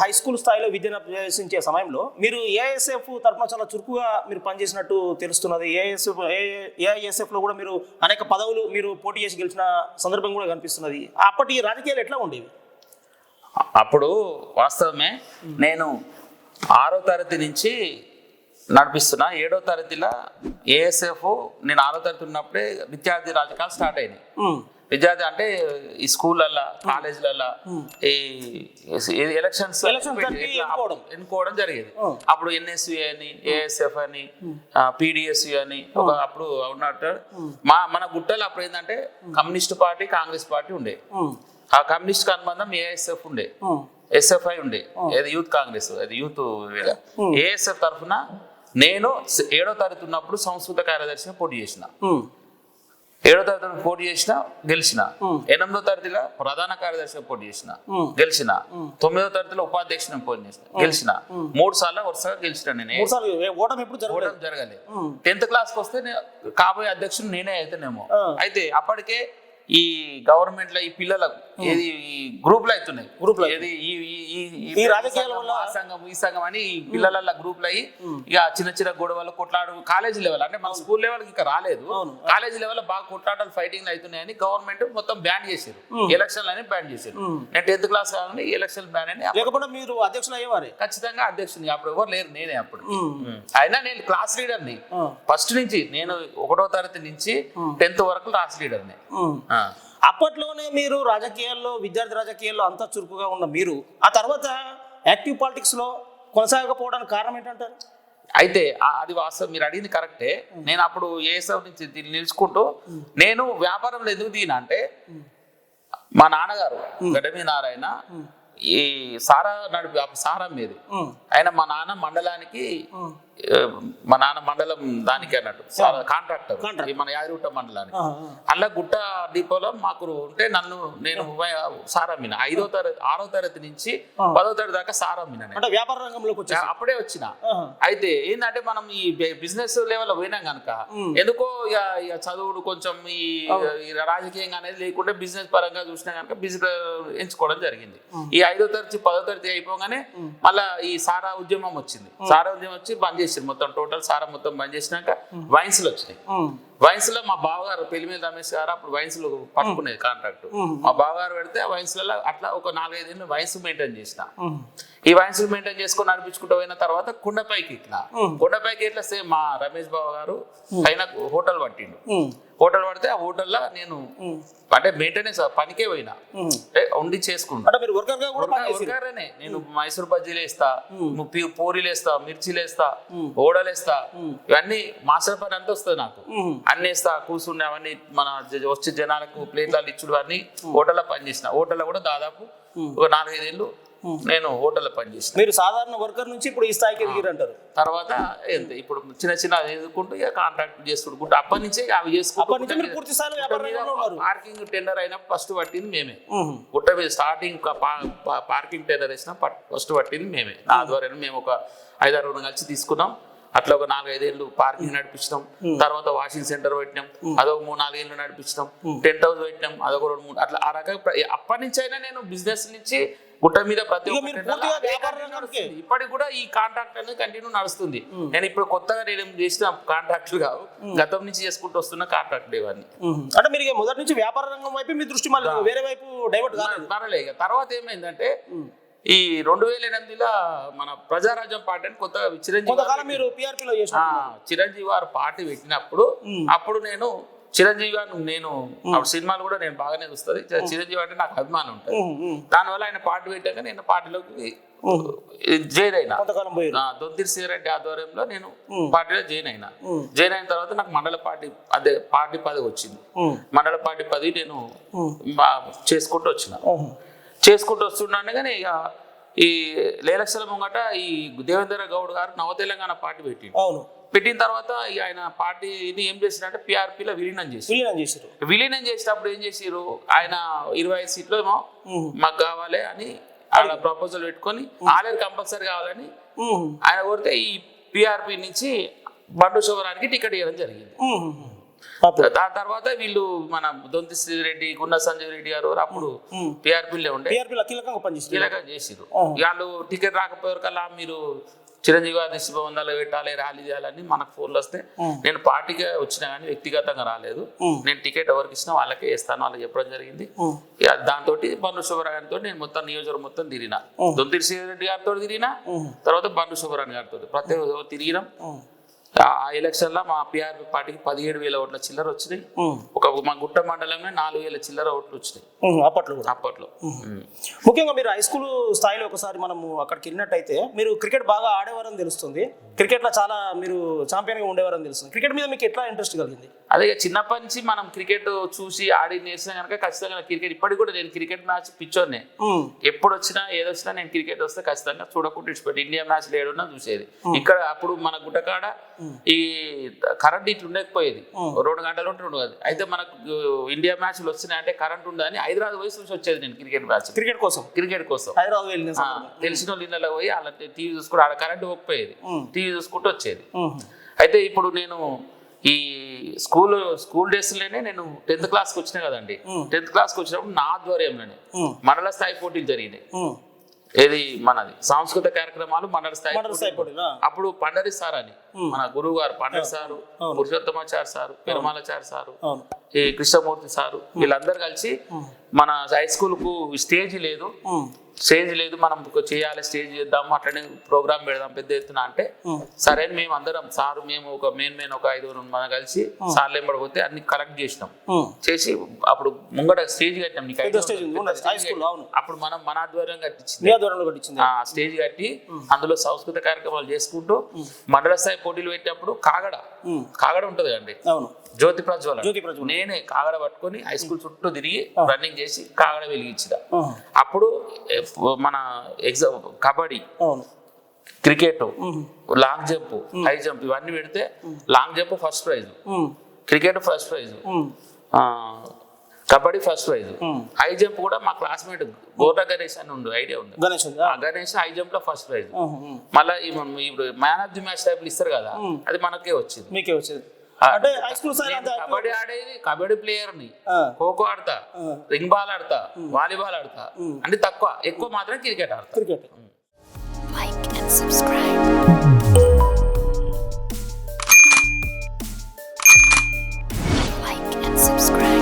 High school స్థాయిలో విద్యను అభ్యసించే సమయంలో మీరు ఏఎస్ఎఫ్ తరఫున చాలా చురుకుగా మీరు పనిచేసినట్టు తెలుస్తున్నది. ఏఎస్ఎఫ్ ఏఐఎస్ఎఫ్లో కూడా మీరు అనేక పదవులు మీరు పోటీ చేసి గెలిచిన సందర్భం కూడా కనిపిస్తున్నది. అప్పటి రాజకీయాలు ఎట్లా ఉండేవి? అప్పుడు వాస్తవమే నేను ఆరో తరగతి నుంచి నడిపిస్తున్నా. ఏడో తరగతిలో ఏఎస్ఎఫ్ నేను ఆరో తరగతి ఉన్నప్పుడే విద్యార్థి రాజకీయాలు స్టార్ట్ అయినాయి. ఉమ్, విద్యార్థి అంటే ఈ స్కూళ్ళల్లో కాలేజీలలో ఈ ఎలక్షన్స్ ఎన్నుకోవడం. జరిగేది. Hmm. అప్పుడు ఎన్ఎస్యు అని ఏఎస్ఎఫ్ అని పీడిఎస్యు అని ఒక అప్పుడు ఉన్నట్టు మా మన గుట్టలు అప్పుడు ఏంటంటే కమ్యూనిస్ట్ పార్టీ కాంగ్రెస్ పార్టీ ఉండే. ఆ కమ్యూనిస్ట్ అనుబంధం ఏఎస్ఎఫ్ ఉండే. ఎస్ఎఫ్ఐ ఉండే. అది యూత్ కాంగ్రెస్ అది యూత్ ఏఎస్ఎఫ్ తరఫున నేను ఏడో తరగతి ఉన్నప్పుడు సంస్కృత కార్యదర్శిగా పోటీ చేసిన. ఏడో తరగతి పోటీ చేసిన గెలిచిన. ఎనిమిదో తరగతిలో ప్రధాన కార్యదర్శిగా పోటీ చేసిన. గెలిచిన. తొమ్మిదో తరగతిలో ఉపాధ్యక్షుని పోటీ చేసిన. గెలిచిన. మూడు సార్లు వరుసగా గెలిచిన నేను. ఓటమి జరగలేదు? టెన్త్ క్లాస్కి వస్తే నే- కాబోయే అధ్యక్షుడు నేనే అయితేనేమో. అయితే అప్పటికే ఈ గవర్నమెంట్లో ఈ పిల్లలకు ఏది ఈ గ్రూపులు అవుతున్నాయి. గ్రూపులు ఏది ఈ ఈ- రాజకీయాల వల్ల- ఆ సంఘం ఈ సంఘం అని పిల్లల గ్రూపులు అయ్యి ఇక చిన్న చిన్న గొడవలు కొట్లాడు కాలేజీ లెవెల్ అంటే మన స్కూల్ లెవెల్ ఇంకా రాలేదు. కాలేజీ లెవెల్ బాగా కొట్లాటలు ఫైటింగ్ అవుతున్నాయని గవర్నమెంట్ మొత్తం బ్యాన్ చేశారు. ఎలక్షన్లు అని బ్యాన్ చేశారు. నేను టెన్త్ క్లాస్ కాగానే ఎలక్షన్ బ్యాన్ అని లేకపోతే మీరు అధ్యక్షులు అయ్యేవారే? ఖచ్చితంగా అధ్యక్షుని. అప్పుడు ఎవరు లేరు నేనే అప్పుడు. అయినా నేను క్లాస్ లీడర్ని. ఫస్ట్ నుంచి నేను ఒకటో తరగతి నుంచి టెన్త్ వరకు క్లాస్ లీడర్ని. అప్పట్లోనే మీరు రాజకీయాల్లో విద్యార్థి రాజకీయాల్లో అంతా చురుకుగా ఉన్న మీరు ఆ తర్వాత యాక్టివ్ పాలిటిక్స్లో కొనసాగకపోవడానికి కారణం ఏంటంటారు? అయితే అది వాస్తవం మీరు అడిగింది కరెక్టే. నేను అప్పుడు ఏఎస్ఎఫ్ నుంచి దీన్ని నిలుచుకుంటూ నేను వ్యాపారంలో ఎందుకు దిగిన అంటే మా నాన్నగారు గడమి నారాయణ ఈ సారా నడిపి సారా మీది. ఆయన మా నాన్న మండలానికి మా నాన్న మండలం దానికి అన్నట్టు. కాంట్రాక్టర్ మన యాదగిరిగుట్ట మండలానికి. అలా గుట్ట డిపోలో మాకు ఉంటే నన్ను నేను సారమ్మిన. ఐదో తరగతి ఆరో తరగతి నుంచి పదో తరగతి దాకా సారమ్మిన వ్యాపార రంగంలోకి వచ్చేసి అప్పుడే వచ్చిన. అయితే ఏంటంటే మనం ఈ బిజినెస్ లెవెల్ పోయినాం కనుక ఎందుకో ఇక చదువుడు కొంచెం ఈ ఈ రాజకీయంగా అనేది లేకుంటే బిజినెస్ పరంగా చూసినా కనుక బిజినెస్ ఎంచుకోవడం జరిగింది. ఈ ఐదో తరగతి పదో తరగతి అయిపోగానే మళ్ళా ఈ సారా ఉద్యమం వచ్చింది. సారా ఉద్యమం వచ్చి బంద్ చేసింది మొత్తం టోటల్ సారా మొత్తం బంద్ చేసినాక వైన్స్లు వచ్చినాయి. ఉమ్, వైన్స్లో మా బావగారు పెళ్ళిమీద రమేష్ గారు అప్పుడు వైన్స్లో పట్టుకునేది కాంట్రాక్ట్. మా బావగారు పెడితే ఆ వైన్స్లలో అట్లా ఒక నాలుగైదు వైన్స్ మెయింటైన్ చేసిన. ఈ వైన్స్ మెయింటైన్ చేసుకొని నడిపించుకుంటూ పోయిన తర్వాత కుండపైకి ఎక్కిన. కుండపైకి ఎట్లా సేమ్ మా రమేష్ బావ గారు పైన హోటల్ పట్టిండు. హోటల్ పడితే ఆ హోటల్లో నేను అంటే మెయింటెనెన్స్ పనికే పోయినా. వండి చేసుకుంటా అంటే మీరు వర్కర్గా కూడా పనిచేసి ఉరగారనే నేను మైసూర్ బజ్జీలు వేస్తా పూరీలు వేస్తా మిర్చీలు వేస్తా ఓడలు వేస్తా. ఇవన్నీ మాస్టర్ పని అంతా వస్తుంది నాకు. ఉమ్, అన్ని వేస్తా కూర్చుండే అవన్నీ మన వచ్చే జనాలకు ప్లేట్లలో ఇచ్చుడు అన్ని హోటల్లో పనిచేసిన హోటల్లో కూడా దాదాపు ఒక నాలుగైదేళ్ళు నేను హోటల్లో పనిచేసిన మీరు సాధారణ వర్కర్ నుంచి ఇప్పుడు ఈ స్థాయికి ఎదిగిరంటారు తర్వాత ఇప్పుడు చిన్న చిన్న ఎదుర్కొంటూ ఇక కాంట్రాక్ట్ చేసుకుంటూ అప్పటి నుంచే అవి ఉన్నారు. పార్కింగ్ టెండర్ అయినప్పుడు ఫస్ట్ పట్టింది మేమే. గుట్ట మీద స్టార్టింగ్ పార్కింగ్ టెండర్ వేసిన ఫస్ట్ పట్టింది మేమే. నా ఆధ్వర్యంలో మేము ఒక ఐదారు కలిసి తీసుకున్నాం. అట్లా ఒక నాలుగైదేళ్ళు పార్కింగ్ నడిపించినాం తర్వాత వాషింగ్ సెంటర్ పెట్టినాం. అదొక మూడు నాలుగేళ్ళు నడిపించినాం టెంట్ హౌస్ పెట్టినాం. అదొక రెండు మూడు అట్లా ఆ రకంగా అప్పటి నుంచి అయినా నేను బిజినెస్ నుంచి గుట్ట మీద ప్రతి. ఇప్పటికి కూడా ఈ కాంట్రాక్ట్ అనేది కంటిన్యూ నడుస్తుంది. నేను ఇప్పుడు కొత్తగా నేను చేసిన కాంట్రాక్ట్లు కావు. గతం నుంచి చేసుకుంటూ వస్తున్న కాంట్రాక్ట్లు ఇవన్నీ. అంటే మీరు మొదటి నుంచి వ్యాపార రంగం వైపు మీ దృష్టి మళ్ళీ వేరే వైపు డైవర్ట్ కాలేదు. తర్వాత ఏమైందంటే ఈ రెండు వేల ఎనిమిదిలో మన ప్రజారాజ్యం పార్టీ అని కొత్తగా చిరంజీవి మీరు పిఆర్పీలో చిరంజీవి గారు పార్టీ పెట్టినప్పుడు అప్పుడు నేను చిరంజీవి గారు నేను సినిమాలు కూడా నేను బాగానే చూస్తుంది. చిరంజీవి అంటే నాకు అభిమానం ఉంటుంది. దానివల్ల ఆయన పార్టీ పెట్టాక నేను పార్టీలోకి జైన్ అయినా. దొంతిరి శ్రీరెడ్డి ఆధ్వర్యంలో నేను. పార్టీలో జాయిన్ అయినా. జాయిన్ అయిన తర్వాత నాకు మండల పార్టీ అదే పార్టీ పదవి వచ్చింది. మండల పార్టీ పదవి నేను చేసుకుంటూ వచ్చిన. చేసుకుంటూ వస్తున్నాను కానీ ఇక ఈ లేలక్షల ముంగట ఈ దేవేంద్ర గౌడ్ గారు నవ తెలంగాణ పార్టీ పెట్టిండు. అవును. పెట్టిన తర్వాత ఆయన పార్టీని ఏం చేసినంటే పిఆర్పీలో విలీనం చేసి. విలీనం చేశారు విలీనం చేసేటప్పుడు ఏం చేసిరు ఆయన ఇరవై ఐదు సీట్లు ఏమో మాకు కావాలి అని ఆడ ప్రపోజల్ పెట్టుకొని ఆలేరు కంపల్సరీ కావాలని ఆయన కోరితే ఈ పిఆర్పి నుంచి బండు శుభరానికి టికెట్ ఇవ్వడం జరిగింది. దాని తర్వాత వీళ్ళు మన దొంతి రెడ్డి గున్న సంజయ్ రెడ్డి గారు అప్పుడు పిఆర్పీలే ఉండే. కీలకంగా చేసిరు వాళ్ళు టికెట్ రాకపోయారు కల్లా మీరు చిరంజీవి గారి శుభవందాలు పెట్టాలి ర్యాలీ చేయాలని మనకు ఫోన్లు వస్తే నేను పార్టీగా వచ్చినా కానీ వ్యక్తిగతంగా రాలేదు. నేను టికెట్ ఎవరికి ఇచ్చినా వాళ్ళకే ఇస్తాను వాళ్ళకి చెప్పడం జరిగింది. దాంతో బండు శుభరాయణతో నేను మొత్తం నియోజకవర్గం మొత్తం తిరిగిన. దొంతిరి రెడ్డి గారితో తిరిగిన తర్వాత బండు శుభరాణి గారితో. ప్రతి తిరిగినాం. ఆ ఎలక్షన్లో మా పిఆర్ పార్టీకి పదిహేడు వేల ఓట్ల చిల్లర వచ్చినాయి. ఒక మా గుట్ట మండలంలో నాలుగు వేల చిల్లర ఓట్లు వచ్చినాయి. అప్పట్లో అప్పట్లో. ముఖ్యంగా మీరు హై స్కూల్ స్థాయిలో ఒకసారి మనము అక్కడికి వెళ్ళినట్టయితే మీరు క్రికెట్ బాగా ఆడేవారని తెలుస్తుంది. క్రికెట్లో చాలా మీరు ఛాంపియన్గా ఉండేవారని తెలుస్తుంది. క్రికెట్ మీద మీకు ఎట్లా ఇంట్రెస్ట్ కలిగింది? అదే చిన్నప్పటి నుంచి మనం క్రికెట్ చూసి ఆడి నేర్చిన కనుక ఖచ్చితంగా క్రికెట్ ఇప్పటికి కూడా నేను క్రికెట్ మ్యాచ్ పిచ్చోనే ఎప్పుడు వచ్చినా ఏదొచ్చినా నేను క్రికెట్ వస్తే ఖచ్చితంగా చూడకుండా ఇచ్చిపెట్టి ఇండియా మ్యాచ్ లేడున్నా చూసేది. ఇక్కడ అప్పుడు మన గుట్టకాడ ఈ కరెంట్ ఇట్లా ఉండకపోయేది. రెండు గంటలు ఉంటే రెండు అయితే మనకు ఇండియా మ్యాచ్లు వచ్చినాయంటే కరెంట్ ఉండదని హైదరాబాద్ పోయి చూసి వచ్చేది నేను క్రికెట్ మ్యాచ్. క్రికెట్ కోసం? క్రికెట్ కోసం. హైదరాబాద్ తెలిసిన వాళ్ళ ఇళ్ళలో పోయి అలా టీవీ చూసుకుంటూ ఆడ కరెంట్ పోకపోయేది. టీవీ చూసుకుంటూ వచ్చేది. అయితే ఇప్పుడు నేను ఈ స్కూల్ స్కూల్ డేస్లోనే నేను టెన్త్ క్లాస్కి వచ్చినా కదండి. టెన్త్ క్లాస్కి వచ్చినప్పుడు నా ఆధ్వర్యంలోనే మండల స్థాయి పోటీలు జరిగినాయి. ఏది మనది? సాంస్కృతిక కార్యక్రమాలు మండల స్థాయి? అప్పుడు పండరి సార్ అని. మన గురువు గారు Pandari sir Purushothamachari sir Perumalachari sir ఈ కృష్ణమూర్తి సారు వీళ్ళందరూ కలిసి మన హై స్కూల్కు స్టేజ్ లేదు. స్టేజ్ లేదు మనం చేయాలి స్టేజ్ చేద్దాం అట్లనే ప్రోగ్రామ్ పెడదాం పెద్ద ఎత్తున అంటే సరే మేము అందరం సారు మేము ఒక మెయిన్ మెయిన్ ఒక ఐదుగురు మనం కలిసి సార్లు ఎంబడిపోతే అన్ని కలెక్ట్ చేసినాం. చేసి అప్పుడు ముంగట స్టేజ్ నీకు. అవును. అప్పుడు మనం మన ఆధ్వర్యం కట్టించింది. ఆ స్టేజ్ కట్టి అందులో సంస్కృత కార్యక్రమాలు చేసుకుంటూ మండల స్థాయి పోటీలు పెట్టినప్పుడు కాగడ కాగడ ఉంటది అండి జ్యోతి ప్రజ్వలన. నేనే కాగడ పట్టుకొని హై స్కూల్ చుట్టూ తిరిగి రన్నింగ్ చేసి కాగడ వెలిగించిన. అప్పుడు మన exam kabaddi cricket long jump high jump ఇవన్నీ పెడితే long jump first prize. Cricket first prize. Kabaddi first prize. High jump కూడా మా క్లాస్మేట్ గోర్రా గణేష్ అని ఉండు ఐడియా ఉంది? గణేష్ హై జంప్లో ఫస్ట్ ప్రైజ్. మళ్ళీ ఇప్పుడు మ్యాన్ ఆఫ్ ది మ్యాచ్ టైప్లు ఇస్తారు కదా అది మనకే వచ్చింది. మీకే వచ్చేది. అంటే హై స్కూల్ కబడ్డీ ఆడేది కబడ్డీ ప్లేయర్ని ఖోఖో ఆడతా. రింగ్ బాల్ ఆడతా వాలీబాల్ ఆడతా. అంటే తక్కువ ఎక్కువ మాత్రం క్రికెట్ ఆడతా. Cricket. subscribe. Like and subscribe.